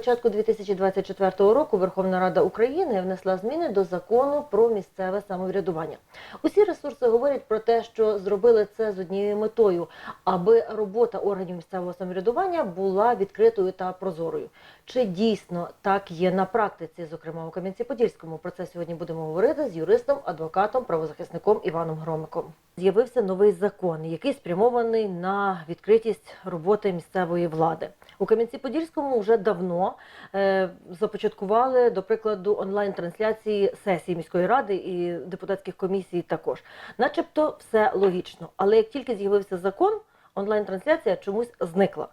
початку 2024 року Верховна Рада України внесла зміни до закону про місцеве самоврядування. Усі ресурси говорять про те, що зробили це з однією метою, аби робота органів місцевого самоврядування була відкритою та прозорою. Чи дійсно так є на практиці, зокрема у Кам'янці-Подільському? Про це сьогодні будемо говорити з юристом, адвокатом, правозахисником Іваном Громиком. З'явився новий закон, який спрямований на відкритість роботи місцевої влади. У Кам'янці-Подільському вже давно е, започаткували, до прикладу, онлайн-трансляції сесії міської ради і депутатських комісій також. Начебто все логічно. Але як тільки з'явився закон, онлайн-трансляція чомусь зникла.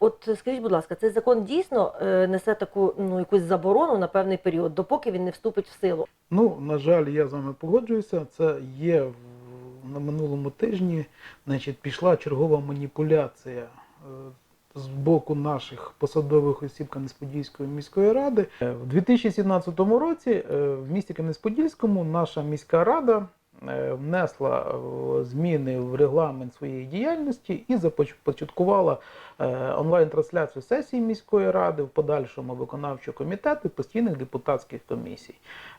От скажіть, будь ласка, цей закон дійсно е, несе таку ну якусь заборону на певний період, допоки він не вступить в силу. Ну, на жаль, я з вами погоджуюся. Це є на минулому тижні. Значить, пішла чергова маніпуляція е, з боку наших посадових осіб Кам'янець-Подільської міської ради. Е, В 2017 році в місті Кам'янець-Подільському наша міська рада внесла е, зміни в регламент своєї діяльності і започаткувала е, онлайн-трансляцію сесії міської ради, в подальшому виконавчого комітету постійних депутатських комісій.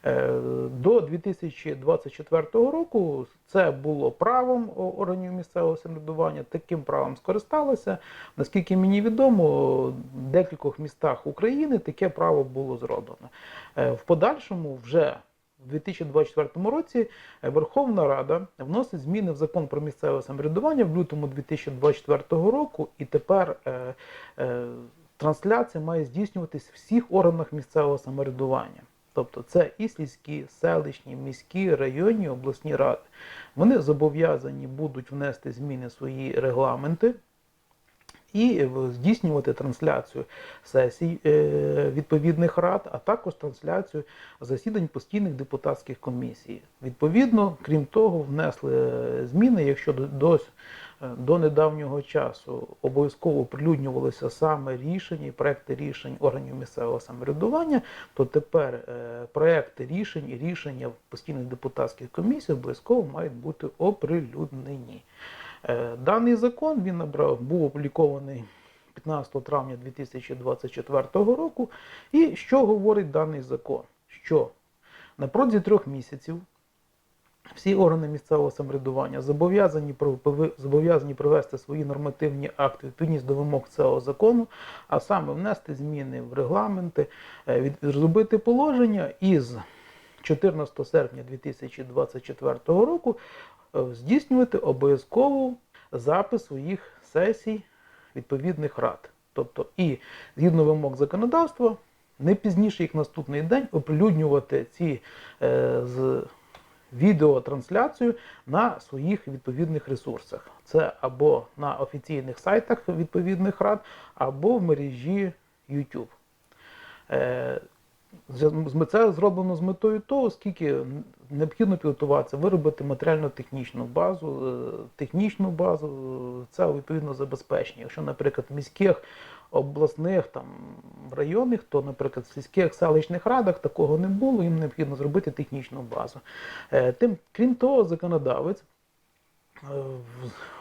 Е, До 2024 року це було правом органів місцевого самоврядування. Таким правом скористалися. Наскільки мені відомо, в декількох містах України таке право було зроблено. Е, В подальшому вже в 2024 році е, Верховна Рада вносить зміни в закон про місцеве самоврядування в лютому 2024 року, і тепер е, е, трансляція має здійснюватись в всіх органах місцевого самоврядування. Тобто це і сільські, селищні, міські, районні, обласні ради. Вони зобов'язані будуть внести зміни в свої регламенти і здійснювати трансляцію сесій е, відповідних рад, а також трансляцію засідань постійних депутатських комісій. Відповідно, крім того, внесли е, зміни, якщо до, до, е, недавнього часу обов'язково оприлюднювалися саме рішення і проекти рішень органів місцевого самоврядування, то тепер е, проекти рішень і рішення постійних депутатських комісій обов'язково мають бути оприлюднені. Е, Даний закон він набрав, був опублікований 15 травня 2024 року. І що говорить даний закон? Що на протязі трьох місяців всі органи місцевого самоврядування зобов'язані зобов'язані привести свої нормативні акти відповідність до вимог цього закону, а саме внести зміни в регламенти, е, зробити положення із 14 серпня 2024 року здійснювати обов'язково запис своїх сесій відповідних рад. Тобто і згідно вимог законодавства, не пізніше як наступний день оприлюднювати ці е, з відеотрансляцію на своїх відповідних ресурсах. Це або на офіційних сайтах відповідних рад, або в мережі YouTube. Е, Це зроблено з метою того, оскільки необхідно підготуватися, виробити матеріально-технічну базу, е, технічну базу, е, це відповідно забезпечення. Якщо, наприклад, в міських, обласних, там, районах, то, наприклад, в сільських селищних радах такого не було, їм необхідно зробити технічну базу. Е, Тим, крім того, законодавець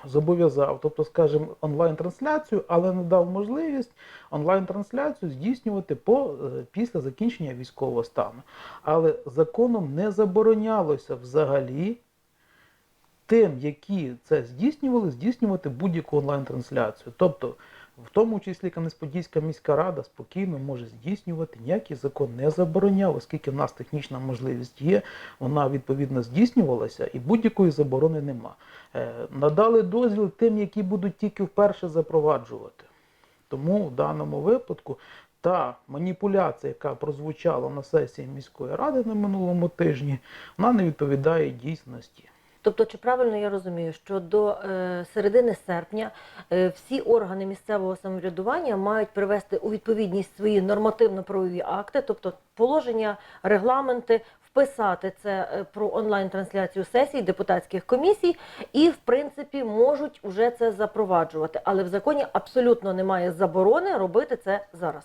зобов'язав, тобто, скажімо, онлайн-трансляцію, але не дав можливість онлайн-трансляцію здійснювати по, е, після закінчення військового стану. Але законом не заборонялося взагалі тим, які це здійснювали, здійснювати будь-яку онлайн-трансляцію. Тобто, в тому числі Кам'янець-Подільська міська рада спокійно може здійснювати, ніякий закон не забороняв, оскільки в нас технічна можливість є, вона відповідно здійснювалася і будь-якої заборони нема. Е, Надали дозвіл тим, які будуть тільки вперше запроваджувати. Тому в даному випадку та маніпуляція, яка прозвучала на сесії міської ради на минулому тижні, вона не відповідає дійсності. Тобто, чи правильно я розумію, що до е, середини серпня е, всі органи місцевого самоврядування мають привести у відповідність свої нормативно-правові акти, тобто положення, регламенти, вписати це е, про онлайн-трансляцію сесій депутатських комісій, і в принципі можуть уже це запроваджувати. Але в законі абсолютно немає заборони робити це зараз,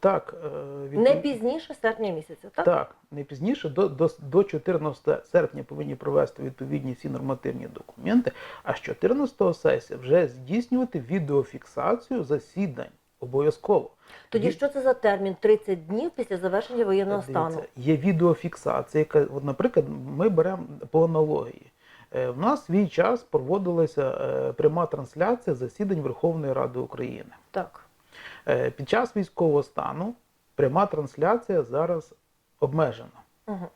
Так, е, відпов- не пізніше серпня місяця. Так, Так, не пізніше до, до, до 14 серпня повинні провести відповідні всі нормативні документи, а з 14 сесії вже здійснювати відеофіксацію засідань Обов'язково. Тоді Ві- що це за термін 30 днів після завершення воєнного стану? Є відеофіксація, яка, от, наприклад, ми беремо по аналогії. Е, В нас свій час проводилася е, пряма трансляція засідань Верховної Ради України. Так. Е, Під час військового стану пряма трансляція зараз обмежена. Угу.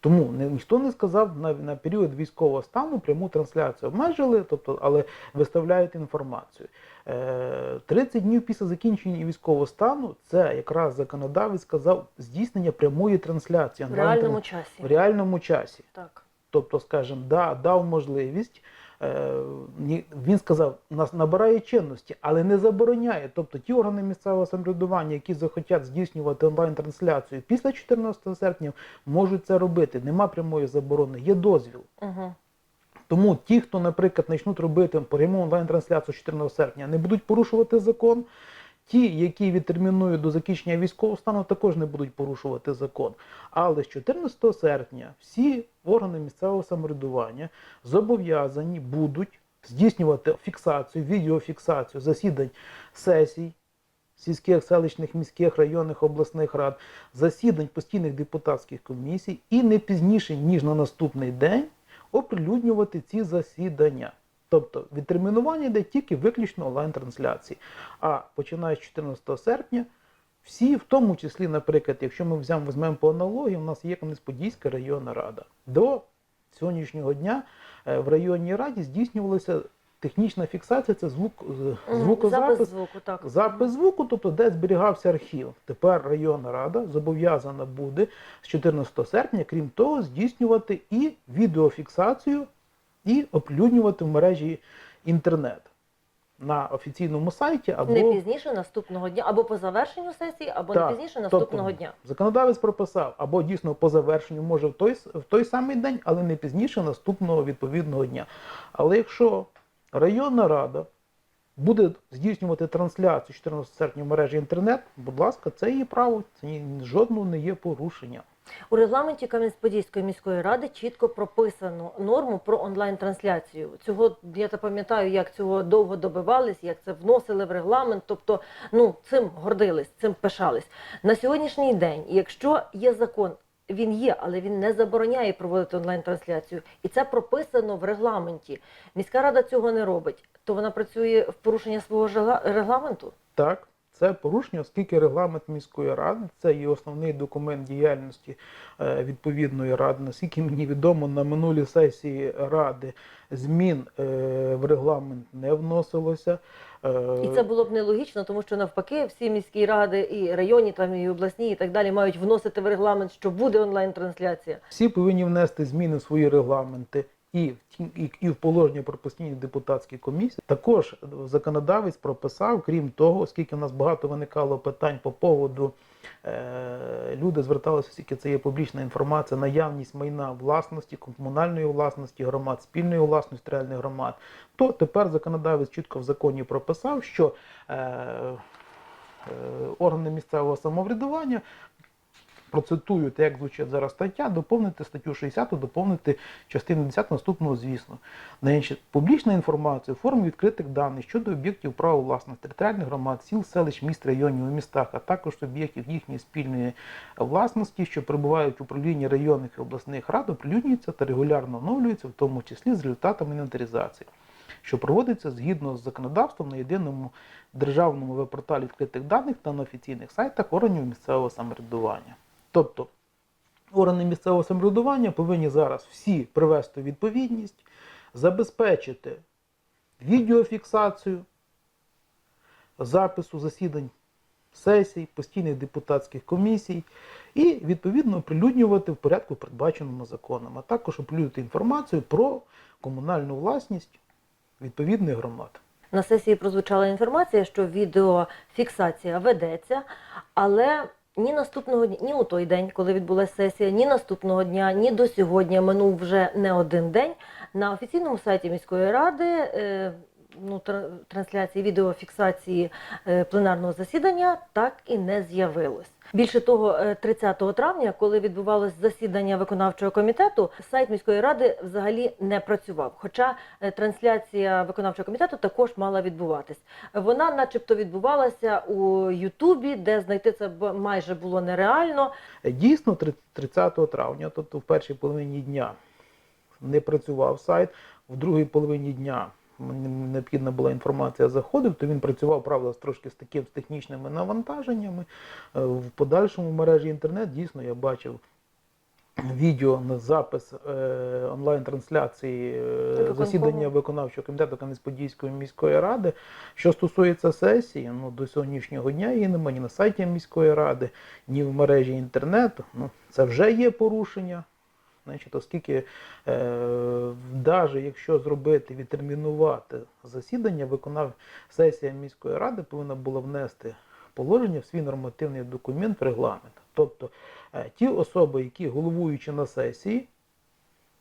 Тому ніхто не сказав на, на період військового стану пряму трансляцію обмежили, тобто, але виставляють інформацію. Е, 30 днів після закінчення військового стану це якраз законодавець сказав здійснення прямої трансляції В реальному часі. в реальному часі. Так. Тобто, скажімо, да, дав можливість. е, Він сказав, нас набирає чинності, але не забороняє. Тобто ті органи місцевого самоврядування, які захотять здійснювати онлайн-трансляцію після 14 серпня, можуть це робити. Нема прямої заборони, є дозвіл. Угу. Тому ті, хто, наприклад, почнуть робити пряму онлайн-трансляцію 14 серпня, не будуть порушувати закон. Ті, які відтермінують до закінчення військового стану, також не будуть порушувати закон. Але з 14 серпня всі органи місцевого самоврядування зобов'язані будуть здійснювати фіксацію, відеофіксацію засідань сесій сільських, селищних, міських, районних, обласних рад, засідань постійних депутатських комісій і не пізніше, ніж на наступний день оприлюднювати ці засідання. Тобто відтермінування йде тільки виключно онлайн-трансляції. А починаючи з 14 серпня, всі, в тому числі, наприклад, якщо ми візьмемо по аналогії, у нас є Кам'янець-Подільська районна рада. До сьогоднішнього дня е, в районній раді здійснювалася технічна фіксація, це звук, е, звукозапис. Запис звуку, так. Запис звуку, тобто де зберігався архів. Тепер районна рада зобов'язана буде з 14 серпня, крім того, здійснювати і відеофіксацію, і оплюднювати в мережі інтернет на офіційному сайті або Не пізніше наступного дня, або по завершенню сесії, або Так, не пізніше наступного тобто, дня. Законодавець прописав, або дійсно по завершенню може в той, в той самий день, але не пізніше наступного відповідного дня. Але якщо районна рада буде здійснювати трансляцію 14 серпня в мережі інтернет, будь ласка, це її право, це жодного не є порушення. У регламенті Кам'янець-Подільської міської ради чітко прописано норму про онлайн-трансляцію. Цього я та пам'ятаю, як цього довго добивались, як це вносили в регламент. Тобто, ну цим гордились, цим пишались. На сьогоднішній день, якщо є закон. Він є, але він не забороняє проводити онлайн-трансляцію. І це прописано в регламенті. Міська рада цього не робить. То вона працює в порушення свого регламенту. Так, це порушення, оскільки регламент міської ради це є основний документ діяльності е, відповідної ради. Наскільки мені відомо, на минулій сесії ради змін е, в регламент не вносилося. Е, І це було б нелогічно, тому що навпаки, всі міські ради і районні, там і обласні, і так далі мають вносити в регламент, що буде онлайн-трансляція. Всі повинні внести зміни в свої регламенти. І в і, в положення про постійні депутатські комісії також законодавець прописав, крім того, оскільки в нас багато виникало питань по поводу е, люди зверталися, оскільки це є публічна інформація, наявність майна власності, комунальної власності громад, спільної власності реальних громад, то тепер законодавець чітко в законі прописав, що е, е, органи місцевого самоврядування процитую, те, як звучить зараз стаття, доповнити статтю 60, доповнити частину 10 наступного, звісно. Значить, публічна інформація у формі відкритих даних щодо об'єктів права власності, територіальних громад, сіл, селищ, міст, районів у містах, а також об'єктів їхньої спільної власності, що перебувають в управлінні районних і обласних рад, оприлюднюється та регулярно оновлюється, в тому числі з результатами інвентаризації що проводиться згідно з законодавством на єдиному державному веб-порталі відкритих даних та на офіційних сайтах органів місцевого самоврядування. Тобто органи місцевого самоврядування повинні зараз всі привести відповідність, забезпечити відеофіксацію запису засідань сесій, постійних депутатських комісій і відповідно оприлюднювати в порядку, передбаченому законом, а також оприлюднити інформацію про комунальну власність відповідних громад. На сесії прозвучала інформація, що відеофіксація ведеться, але ні наступного дня, ні у той день, коли відбулася сесія, ні наступного дня, ні до сьогодні минув вже не один день. На офіційному сайті міської ради е, ну, трансляції відеофіксації е, пленарного засідання так і не з'явилось. Більше того, е, 30 травня, коли відбувалось засідання виконавчого комітету, сайт міської ради взагалі не працював. Хоча е, трансляція виконавчого комітету також мала відбуватись. Вона, начебто, відбувалася у Ютубі, де знайти це майже було нереально. Е, Дійсно, три- 30 травня, тобто в першій половині дня, не працював сайт, в другій половині дня необхідна була інформація заходив, то він працював, правда, з трошки з таким з технічними навантаженнями. Е, В подальшому мережі інтернет дійсно я бачив. Відео на запис е, онлайн-трансляції е, засідання виконавчого комітету Кам'янець-Подільської міської ради. Що стосується сесії, ну до сьогоднішнього дня її немає ні на сайті міської ради, ні в мережі інтернету. Ну, це вже є порушення. Значить, оскільки е, навіть якщо зробити, відтермінувати засідання, виконав сесія міської ради повинна була внести положення в свій нормативний документ регламент. Тобто е, ті особи, які головуючи на сесії,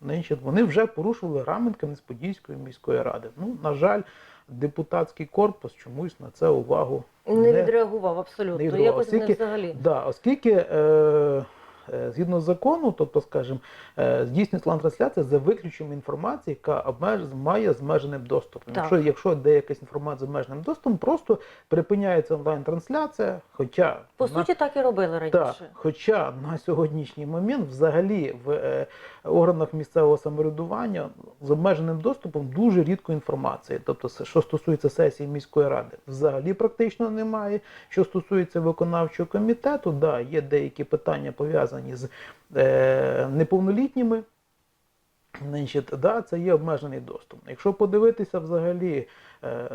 значить, вони вже порушували регламент Кам'янець-Подільської міської ради. Ну, на жаль, депутатський корпус чомусь на це увагу Не відреагував абсолютно. не відреагував. Якось не взагалі. Да, оскільки е, е, згідно закону, тобто, скажімо, е, здійснюється онлайн-трансляція за виключенням інформації, яка обмеж... має з обмеженим доступом. Так. Якщо, якщо де якась інформація з обмеженим доступом, просто припиняється онлайн-трансляція, хоча По на- суті, так і робили так, раніше. хоча на сьогоднішній момент взагалі в е, органах місцевого самоврядування з обмеженим доступом дуже рідко інформації. Тобто, що стосується сесії міської ради, взагалі практично немає. Що стосується виконавчого комітету, да, є деякі питання пов'язані з е, неповнолітніми. Значить, да, це є обмежений доступ. Якщо подивитися взагалі е,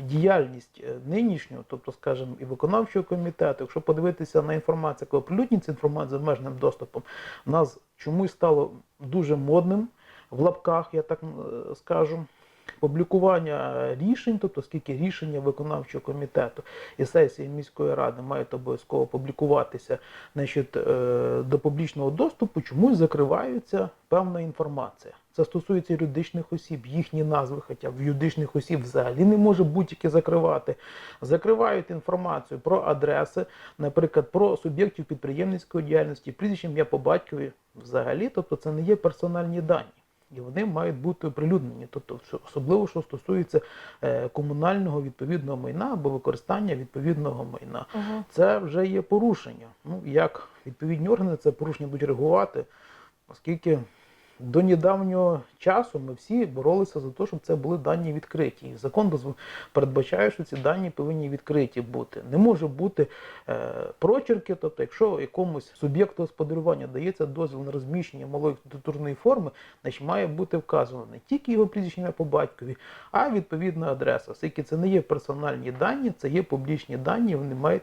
діяльність е, нинішню, тобто, скажімо, і виконавчого комітету, якщо подивитися на інформацію, яка оприлюднюється інформація з обмеженим доступом, нас чомусь стало дуже модним в лапках, я так е, скажу. Публікування рішень, тобто скільки рішення виконавчого комітету і сесії міської ради мають обов'язково публікуватися значить, е, до публічного доступу, чомусь закриваються певна інформація. Це стосується юридичних осіб, їхні назви, хоча в юридичних осіб взагалі не може будь-які закривати. Закривають інформацію про адреси, наприклад, про суб'єктів підприємницької діяльності, прізвище ім'я по батькові взагалі, тобто це не є персональні дані. І вони мають бути оприлюднені, тобто особливо, що стосується е, комунального відповідного майна або використання відповідного майна. Угу. Це вже є порушення. Ну, як відповідні органи це порушення будуть реагувати, оскільки до недавнього часу ми всі боролися за те, щоб це були дані відкриті. І закон передбачає, що ці дані повинні відкриті бути. Не може бути е, прочерки, тобто, якщо якомусь суб'єкту господарювання дається дозвіл на розміщення малої архітектурної форми, значить має бути вказано не тільки його прізвище по батькові, а відповідна адреса. Оскільки це не є персональні дані, це є публічні дані, вони мають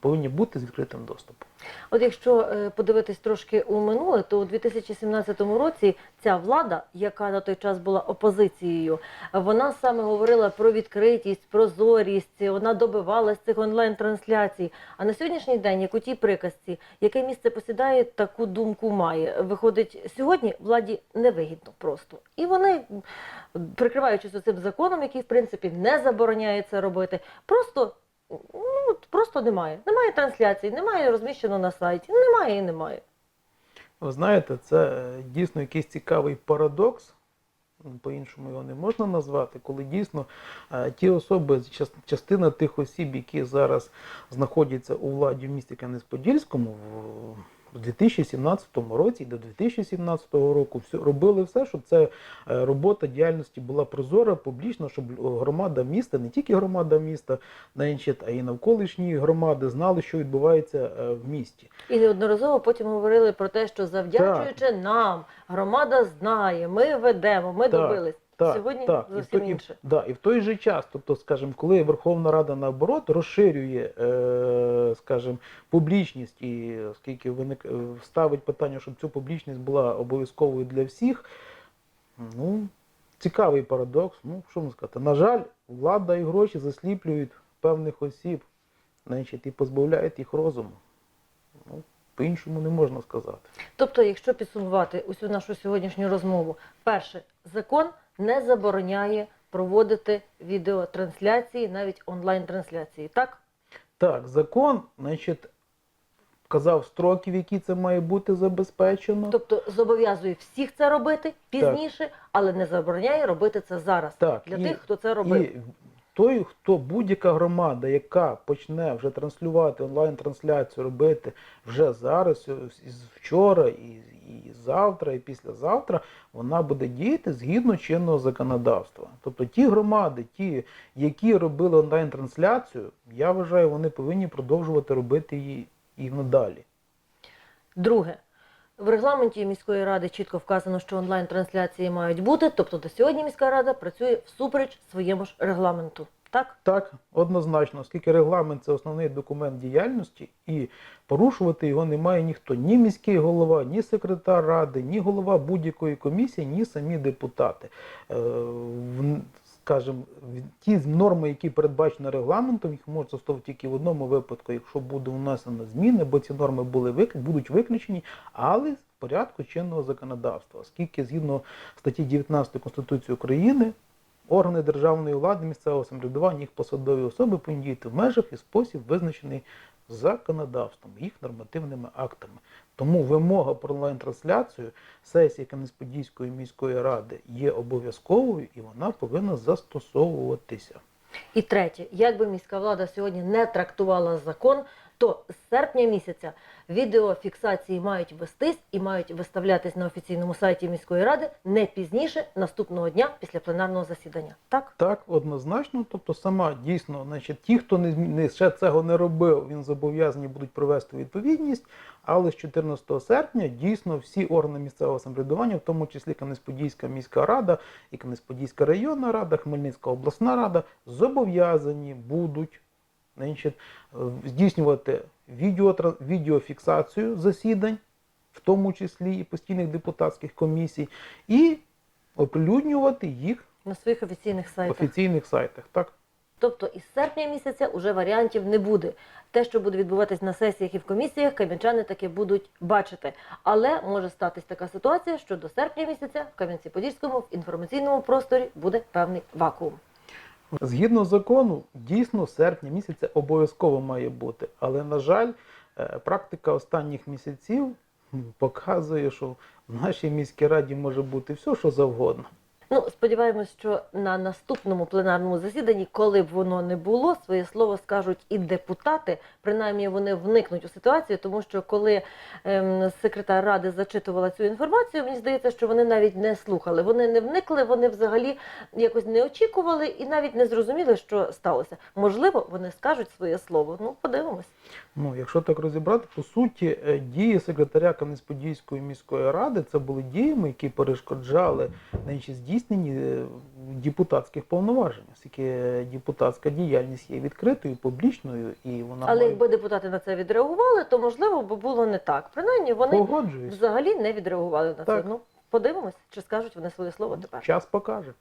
повинні бути з відкритим доступом. От якщо е, подивитись трошки у минуле, то у 2017 році ця влада, яка на той час була опозицією, вона саме говорила про відкритість, прозорість, вона добивалась цих онлайн-трансляцій. А на сьогоднішній день, як у тій приказці, яке місце посідає, таку думку має. Виходить, сьогодні владі невигідно просто. І вони, прикриваючись цим законом, який в принципі не забороняє це робити, просто ну, просто немає. Немає трансляції, немає розміщено на сайті. Немає і немає. Ви знаєте, це е, дійсно якийсь цікавий парадокс. ну, По-іншому його не можна назвати, коли дійсно е, ті особи, частина тих осіб, які зараз знаходяться у владі в місті Кам'янець-Подільському, в- в 2017 році і до 2017 року все, робили все, щоб ця е, робота діяльності була прозора, публічна, щоб громада міста, не тільки громада міста, а й навколишні громади знали, що відбувається е, в місті. І неодноразово потім говорили про те, що завдячуючи нам, громада знає, ми ведемо, ми Так, добились. Так, Сьогодні так. І в зовсім той- і- Да, і в той же час, тобто, скажімо, коли Верховна Рада наоборот розширює, е, скажімо, публічність і оскільки виник е, ставить питання, щоб цю публічність була обов'язковою для всіх, ну цікавий парадокс. Ну що можна сказати? На жаль, влада і гроші засліплюють певних осіб, значить, і позбавляють їх розуму. Ну, по-іншому не можна сказати. Тобто, якщо підсумувати усю нашу сьогоднішню розмову, перше, закон не забороняє проводити відеотрансляції, навіть онлайн-трансляції, так? Так, закон, значить, казав строків, які це має бути забезпечено. Тобто зобов'язує всіх це робити пізніше, але не забороняє робити це зараз Так, для і- тих, хто це робив. І той, хто будь-яка громада, яка почне вже транслювати онлайн-трансляцію, робити вже зараз, із вчора, і, і завтра, і післязавтра, вона буде діяти згідно чинного законодавства. Тобто ті громади, ті, які робили онлайн-трансляцію, я вважаю, вони повинні продовжувати робити її і надалі. Друге, в регламенті міської ради чітко вказано, що онлайн-трансляції мають бути. Тобто до сьогодні міська рада працює всупереч своєму ж регламенту. Так? Так, однозначно, оскільки регламент це основний документ діяльності, і порушувати його не має ніхто, ні міський голова, ні секретар ради, ні голова будь-якої комісії, ні самі депутати. Е, Скажімо, ті норми, які передбачені регламентом, їх можна застосовувати тільки в одному випадку, якщо буде внесено зміни, бо ці норми були будуть виключені, але в порядку чинного законодавства, оскільки згідно статті 19 Конституції України Органи державної влади, місцевого самоврядування, їх посадові особи повинні діяти в межах і спосіб, визначений законодавством, їх нормативними актами. Тому вимога про онлайн-трансляцію сесії Кам'янець-Подільської міської ради є обов'язковою і вона повинна застосовуватися. І третє, як би міська влада сьогодні не трактувала закон, то з серпня місяця відеофіксації мають вестись і мають виставлятись на офіційному сайті міської ради не пізніше наступного дня після пленарного засідання. Так? Так, однозначно. Тобто, сама дійсно, значить, ті, хто не, не ще цього не робив, він зобов'язані будуть привести у відповідність. Але з 14 серпня дійсно всі органи місцевого самоврядування, в тому числі Кам'янець-Подільська міська рада і Кам'янець-Подільська районна рада, Хмельницька обласна рада, зобов'язані будуть значить, е, здійснювати відеотра- відеофіксацію засідань, в тому числі і постійних депутатських комісій, і оприлюднювати їх На своїх офіційних сайтах. офіційних сайтах. Так? Тобто із серпня місяця уже варіантів не буде. Те, що буде відбуватись на сесіях і в комісіях, кам'янчани таки будуть бачити. Але може статись така ситуація, що до серпня місяця в Кам'янці-Подільському в інформаційному просторі буде певний вакуум. Згідно закону, дійсно серпня місяця обов'язково має бути. Але, на жаль, е, практика останніх місяців показує, що в нашій міській раді може бути все, що завгодно. Ну, сподіваємось, що на наступному пленарному засіданні, коли б воно не було, своє слово скажуть і депутати. Принаймні вони вникнуть у ситуацію, тому що коли ем, секретар ради зачитувала цю інформацію, мені здається, що вони навіть не слухали. Вони не вникли, вони взагалі якось не очікували і навіть не зрозуміли, що сталося. Можливо, вони скажуть своє слово. Ну, подивимось. Ну, якщо так розібрати, по суті, е, дії секретаря Кам'янець-Подільської міської ради це були діями, які перешкоджали значить, здійсненні е, депутатських повноважень, оскільки депутатська діяльність є відкритою, публічною і вона Але має... якби депутати на це відреагували, то можливо би було не так. Принаймні вони погоджуюсь. взагалі не відреагували на це. Ну, подивимось, чи скажуть вони своє слово тепер. Час покаже.